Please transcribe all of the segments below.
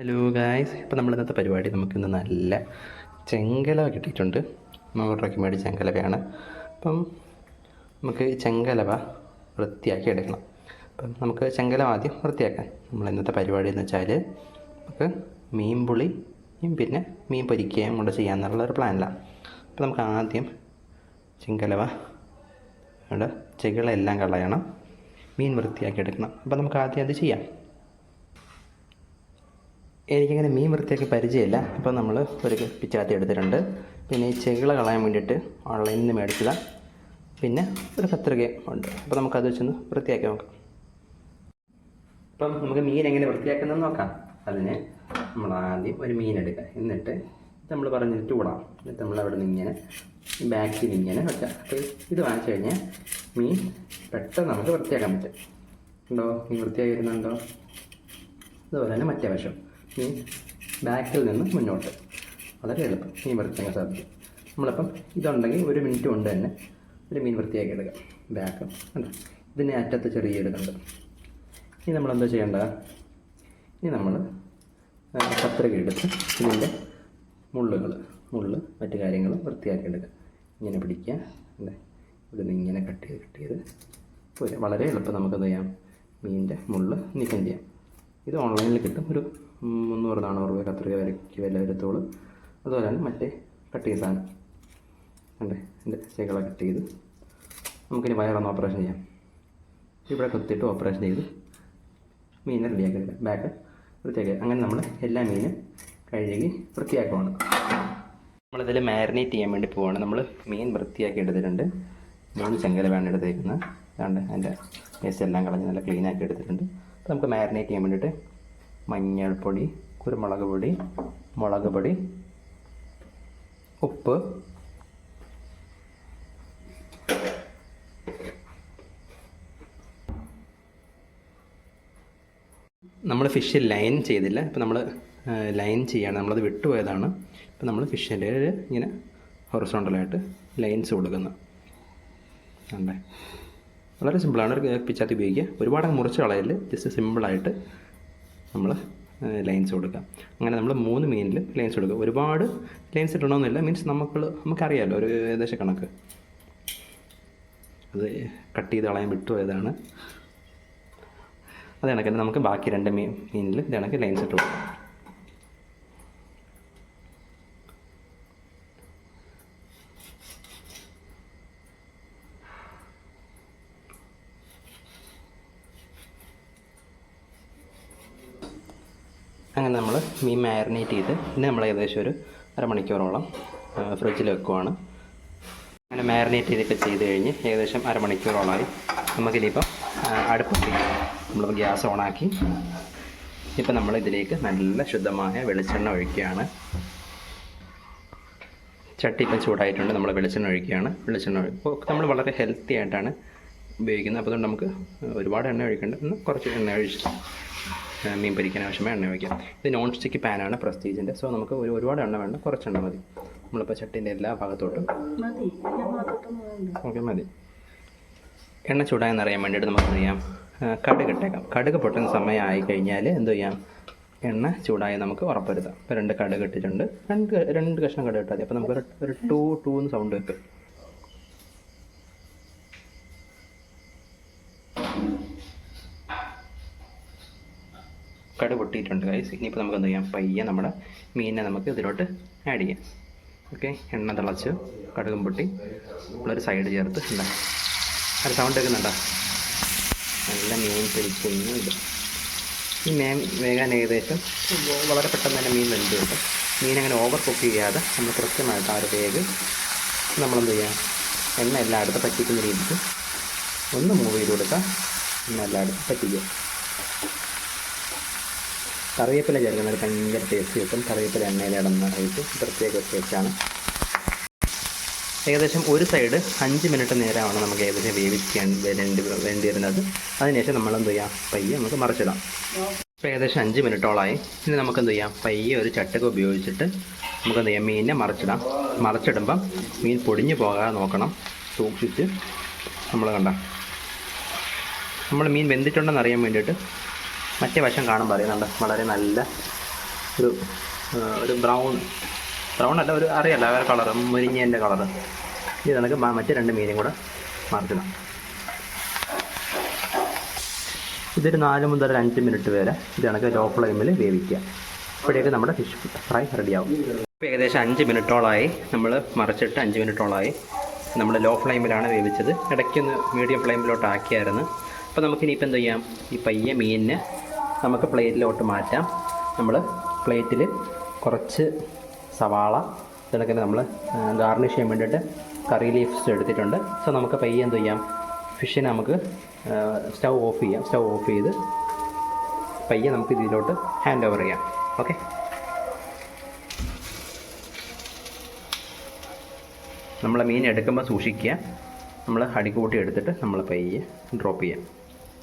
Hello guys ഇപ്പോൾ നമ്മൾ ഇന്നത്തെ പരിപാടി നമുക്കിന്ന് നല്ല ചെങ്കല കിട്ടിയിട്ടുണ്ട്. നൂറ് രൂപയ്ക്ക് മേടിച്ച ചെങ്കലവയാണ്. അപ്പം നമുക്ക് ചെങ്കലവ വൃത്തിയാക്കി എടുക്കണം. അപ്പം നമുക്ക് ചെങ്കലവ ആദ്യം വൃത്തിയാക്കാം. നമ്മൾ ഇന്നത്തെ പരിപാടി എന്ന് വെച്ചാൽ നമുക്ക് മീൻ പുളിയും പിന്നെ മീൻ പൊരിക്കുകയും കൊണ്ട് ചെയ്യാമെന്നുള്ള ഒരു പ്ലാനിലാണ് അപ്പം നമുക്ക് ആദ്യം ചെങ്കലവ ചെകിളെല്ലാം കളയണം. മീൻ വൃത്തിയാക്കി എടുക്കണം. അപ്പം നമുക്ക് ആദ്യം അത് ചെയ്യാം. എനിക്കങ്ങനെ മീൻ വൃത്തിയാക്കി പരിചയമില്ല. അപ്പോൾ നമ്മൾ ഒരു പിച്ചാത്തി എടുത്തിട്ടുണ്ട്. പിന്നെ ഈ ചെകിള കളയാൻ വേണ്ടിയിട്ട് ഓൺലൈനിൽ നിന്ന് മേടിച്ചതാണ് പിന്നെ ഒരു കത്രിക ഉണ്ട്. അപ്പോൾ നമുക്കത് വെച്ചൊന്ന് വൃത്തിയാക്കി നോക്കാം. അപ്പം നമുക്ക് മീൻ എങ്ങനെ വൃത്തിയാക്കുന്നതെന്ന് നോക്കാം. അതിന് നമ്മൾ ആദ്യം ഒരു മീൻ എടുക്കുക എന്നിട്ട് നമ്മൾ പറഞ്ഞ ചൂടാം. എന്നിട്ട് നമ്മൾ അവിടെ നിന്ന് ഇങ്ങനെ ബാക്കിൽ ഇങ്ങനെ വെക്കാം. അപ്പോൾ ഇത് വാങ്ങിച്ചു കഴിഞ്ഞാൽ മീൻ പെട്ടെന്ന് നമുക്ക് വൃത്തിയാക്കാൻ പറ്റും. ഉണ്ടോ? മീൻ വൃത്തിയായി വരുന്നുണ്ടോ? അതുപോലെ തന്നെ മറ്റേ വശം. ബാക്കിൽ നിന്ന് മുന്നോട്ട്. വളരെ എളുപ്പം. മീൻ വൃത്തിയാക്കാൻ സാധിക്കും നമ്മളിപ്പം ഇതുണ്ടെങ്കിൽ ഒരു മിനിറ്റ് കൊണ്ട് തന്നെ ഒരു മീൻ വൃത്തിയാക്കി എടുക്കാം. ബാക്ക് കണ്ടോ? ഇതിനെ അറ്റത്ത് ചെറിയ ഇടുന്നുണ്ട് ഇനി നമ്മൾ എന്താ ചെയ്യേണ്ടത്? ഇനി നമ്മൾ കത്രിക എടുത്ത് ഇതിന്റെ മുള്ളുകൾ മുള്ള് മറ്റു കാര്യങ്ങൾ വൃത്തിയാക്കി എടുക്കുക. ഇങ്ങനെ പിടിക്കുക. അല്ലേ? ഇവിടെ നിന്ന് ഇങ്ങനെ കട്ട് ചെയ്ത് കട്ട് ചെയ്ത് വളരെ എളുപ്പം നമുക്ക് എന്ത് ചെയ്യാം? മീനിന്റെ മുള്ള് നീക്കം ചെയ്യാം. ഇത് ഓൺലൈനിൽ കിട്ടും. ഒരു മുന്നൂറ് നാനൂറ് രൂപ കത്രിക വിലയ്ക്ക് വില വരത്തുള്ളൂ. അതുപോലെ തന്നെ മറ്റേ കട്ട് ചെയ്ത സാധനം. അല്ലേ എന്റെ ചെകള കട്ട് ചെയ്ത്. നമുക്കിനി വയറൊന്ന് ഓപ്പറേഷൻ ചെയ്യാം. ഇവിടെ കുത്തിയിട്ട് ഓപ്പറേഷൻ ചെയ്ത് മീനെ റെഡിയാക്കി എടുക്കാം. ബാക്ക് വൃത്തിയാക്കി. അങ്ങനെ നമ്മൾ എല്ലാ മീനും കഴുകി വൃത്തിയാക്കുവാണ്. നമ്മളിതിൽ മാരിനേറ്റ് ചെയ്യാൻ വേണ്ടി പോവാണ്. നമ്മൾ മീൻ വൃത്തിയാക്കി എടുത്തിട്ടുണ്ട് മൂന്ന് ചെങ്കലവാണ് എടുത്തേക്കുന്നത്. അതുകൊണ്ട് അതിന്റെ വേസ്റ്റ് എല്ലാം കളഞ്ഞ് നല്ല ക്ലീൻ ആക്കി എടുത്തിട്ടുണ്ട്. അപ്പോൾ നമുക്ക് മാരിനേറ്റ് ചെയ്യാൻ വേണ്ടിയിട്ട് മഞ്ഞൾപ്പൊടി കുരുമുളക് പൊടി മുളക് പൊടി ഉപ്പ് നമ്മൾ ഫിഷ് ലൈൻ ചെയ്തില്ല. ഇപ്പം നമ്മൾ ലൈൻ ചെയ്യാണ്. നമ്മളത് വിട്ടുപോയതാണ്. ഇപ്പം നമ്മൾ ഫിഷിന്റെ ഇങ്ങനെ ഹൊറസോണ്ടലായിട്ട് ലൈൻസ് കൊടുക്കുന്നു. ഉണ്ടേ വളരെ സിമ്പിളാണ് പിച്ചാത്തി ഉപയോഗിക്കുക. ഒരുപാട് മുറിച്ച് കളയൽ ജസ്റ്റ് സിമ്പിളായിട്ട് നമ്മൾ ലൈൻസ് കൊടുക്കുക അങ്ങനെ നമ്മൾ മൂന്ന് മീനിൽ ലൈൻസ് കൊടുക്കുക ഒരുപാട് ലൈൻസ് ഇട്ടണമെന്നില്ല മീൻസ് നമുക്ക് നമുക്കറിയാമല്ലോ ഒരു ഏകദേശം കണക്ക്. അത് കട്ട് ചെയ്ത് കളയാൻ വിട്ടുപോയതാണ് അത് കണക്ക് നമുക്ക് ബാക്കി രണ്ട് മീൻ മീനിൽ ഇത് കണക്ക് ലൈൻസ് ഇട്ട് കൊടുക്കാം അങ്ങനെ നമ്മൾ മീൻ മാരിനേറ്റ് ചെയ്ത് പിന്നെ നമ്മൾ ഏകദേശം ഒരു അരമണിക്കൂറോളം ഫ്രിഡ്ജിൽ വെക്കുവാണ്. അങ്ങനെ മാരിനേറ്റ് ചെയ്തൊക്കെ ചെയ്ത് കഴിഞ്ഞ് ഏകദേശം അരമണിക്കൂറോളമായി. നമുക്കിനിയിപ്പം അടുപ്പത്തി നമ്മൾ ഗ്യാസ് ഓണാക്കി. ഇപ്പം നമ്മൾ ഇതിലേക്ക് നല്ല ശുദ്ധമായ വെളിച്ചെണ്ണ ഒഴിക്കുകയാണ്. ചട്ടി ഇപ്പം ചൂടായിട്ടുണ്ട് നമ്മൾ വെളിച്ചെണ്ണ ഒഴിക്കുകയാണ്. വെളിച്ചെണ്ണ ഇപ്പോൾ നമ്മൾ വളരെ ഹെൽത്തി ആയിട്ടാണ് ഉപയോഗിക്കുന്നത്. അപ്പോൾ അതുകൊണ്ട് നമുക്ക് ഒരുപാട് എണ്ണ ഒഴിക്കേണ്ട കുറച്ച് എണ്ണ ഒഴിച്ച് മീൻ പൊരിക്കാൻ ആവശ്യമായ എണ്ണ ഒഴിക്കാം ഇത് നോൺ സ്റ്റിക്ക് പാനാണ് പ്രസ്റ്റീജിന്റെ സോ നമുക്ക് ഒരു ഒരുപാട് എണ്ണ വേണ്ട കുറച്ചെണ്ണ മതി. നമ്മളിപ്പോൾ ചട്ടിന്റെ എല്ലാ ഭാഗത്തോട്ടും. ഓക്കെ മതി. എണ്ണ ചൂടായെന്ന് അറിയാൻ വേണ്ടിയിട്ട് നമുക്ക് അറിയാം ചെയ്യാം? കടുക് ഇട്ടേക്കാം. കടുക് പൊട്ടുന്ന സമയമായി കഴിഞ്ഞാൽ എന്ത് ചെയ്യാം? എണ്ണ ചൂടായി നമുക്ക് ഉറപ്പരുത്താം ഇപ്പോൾ രണ്ട് കടുക് ഇട്ടിട്ടുണ്ട്. രണ്ട് രണ്ട് കഷ്ണം കടുക് ഇട്ടാൽ മതി. അപ്പോൾ നമുക്ക് ഒരു ടു ടു എന്ന് സൗണ്ട് വെക്കും കടുക് പൊട്ടിയിട്ടുണ്ട് കൈസ് ഇനിയിപ്പോൾ നമുക്ക് എന്ത് ചെയ്യാം? പയ്യെ നമ്മുടെ മീനിനെ നമുക്ക് ഇതിലോട്ട് ആഡ് ചെയ്യാം. ഓക്കെ എണ്ണ തിളച്ച് കടുകും പൊട്ടി നമ്മളൊരു സൈഡ് ചേർത്ത് ഉണ്ടാ അത് സൗണ്ട് കേൾക്കുന്നുണ്ടോ? നല്ല മീൻ പിടിക്കുന്നുണ്ട് ഈ മീൻ വേകാൻ ഏകദേശം വളരെ പെട്ടെന്ന് തന്നെ മീൻ വെന്ത് കിട്ടും. മീൻ അങ്ങനെ ഓവർ കുക്ക് ചെയ്യാതെ നമ്മൾ കൃത്യമായിട്ട് ആ ഒരു വേഗ് നമ്മളെന്ത് ചെയ്യാം? എണ്ണ എല്ലായിടത്തും പറ്റിക്കുന്ന രീതിക്ക് ഒന്ന് മൂവ് ചെയ്ത് കൊടുക്കുക എണ്ണ എല്ലായിടത്തും പറ്റിക്കുക കറിവേപ്പില ചേർക്കുന്നത് ഭയങ്കര ടേസ്റ്റ് കിട്ടും കറിവേപ്പില എണ്ണയിൽ ഇടുന്നതായിട്ട് പ്രത്യേക ടേസ്റ്റാണ് ഏകദേശം ഒരു സൈഡ് അഞ്ച് മിനിറ്റ് നേരമാണ് നമുക്ക് ഏകദേശം വേവിക്കാൻ വേണ്ടി വേണ്ടി വരുന്നത് അതിനുശേഷം നമ്മൾ എന്ത് ചെയ്യാം? പയ്യെ നമുക്ക് മറിച്ചിടാം. ഇപ്പോൾ ഏകദേശം അഞ്ച് മിനിറ്റോളായി ഇനി നമുക്ക് എന്ത് ചെയ്യാം? പയ്യെ ഒരു ചട്ടക ഉപയോഗിച്ചിട്ട് നമുക്ക് എന്ത് ചെയ്യാം? മീനിനെ മറിച്ചിടാം. മറിച്ചിടുമ്പം മീൻ പൊടിഞ്ഞു പോകാതെ നോക്കണം. സൂക്ഷിച്ച് നമ്മൾ കണ്ട. നമ്മൾ മീൻ വെന്തിട്ടുണ്ടെന്ന് അറിയാൻ വേണ്ടിയിട്ട് മറ്റേ വശം കാണാൻ പറയുന്നുണ്ട് വളരെ നല്ല ഒരു ഒരു ബ്രൗൺ ബ്രൗൺ അല്ല ഒരു അറിയല്ല വേറെ കളറ് മുരിങ്ങേന്റെ കളറ്. ഇത് നമുക്ക് മറ്റ് രണ്ട് മീനും കൂടെ മറിച്ചിടാം. ഇതൊരു നാല് മുതൽ ഒരു അഞ്ച് മിനിറ്റ് വരെ ഇത് കണക്ക് ലോ ഫ്ലെയിമിൽ വേവിക്കുക. അപ്പോഴേക്ക് നമ്മുടെ ഫിഷ് ഫ്രൈ റെഡിയാവും ഇപ്പോൾ ഏകദേശം അഞ്ച് മിനിറ്റോളമായി നമ്മൾ മറിച്ചിട്ട് അഞ്ച് മിനിറ്റോളമായി നമ്മൾ ലോ ഫ്ലെയിമിലാണ് വേവിച്ചത്. ഇടയ്ക്കൊന്ന് മീഡിയം ഫ്ലെയിമിലോട്ട് ആക്കിയായിരുന്നു. അപ്പോൾ നമുക്കിനിയിപ്പോൾ എന്ത് ചെയ്യാം? ഈ പയ്യ മീനിന് നമുക്ക് പ്ലേറ്റിലോട്ട് മാറ്റാം. നമ്മൾ പ്ലേറ്റിൽ കുറച്ച് സവാള ഇതൊക്കെ നമ്മൾ ഗാർണിഷ് ചെയ്യാൻ വേണ്ടിയിട്ട് കറി ലീഫ്സ് എടുത്തിട്ടുണ്ട്. സോ നമുക്ക് പയ്യ എന്ത് ചെയ്യാം? ഫിഷിനെ നമുക്ക് സ്റ്റൗ ഓഫ് ചെയ്യാം. സ്റ്റൗ ഓഫ് ചെയ്ത് പയ്യ നമുക്ക് ഇതിലോട്ട് ഹാൻഡ് ഓവർ ചെയ്യാം. ഓക്കെ? നമ്മൾ മീൻ എടുക്കുമ്പോൾ സൂക്ഷിക്കുക. നമ്മൾ അടിക്കൂട്ടി എടുത്തിട്ട് നമ്മൾ പയ്യെ ഡ്രോപ്പ് ചെയ്യാം.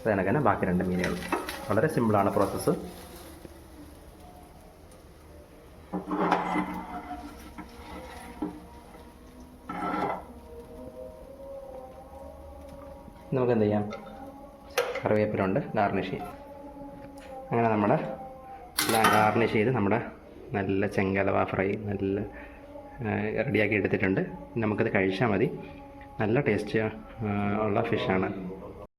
അതിനൊക്കെ തന്നെ ബാക്കി രണ്ട് മീനുകൾ. വളരെ സിമ്പിളാണ് പ്രോസസ്സ് നമുക്ക് എന്ത് ചെയ്യാം? കറിവേപ്പിലുണ്ട് ഗാർണിഷ് ചെയ്യാം. അങ്ങനെ നമ്മുടെ ഗാർണിഷ് ചെയ്ത് നമ്മുടെ നല്ല ചെങ്കലവ ഫ്രൈ നല്ല റെഡിയാക്കി എടുത്തിട്ടുണ്ട്. നമുക്കത് കഴിച്ചാൽ മതി. നല്ല ടേസ്റ്റ് ഉള്ള ഫിഷാണ്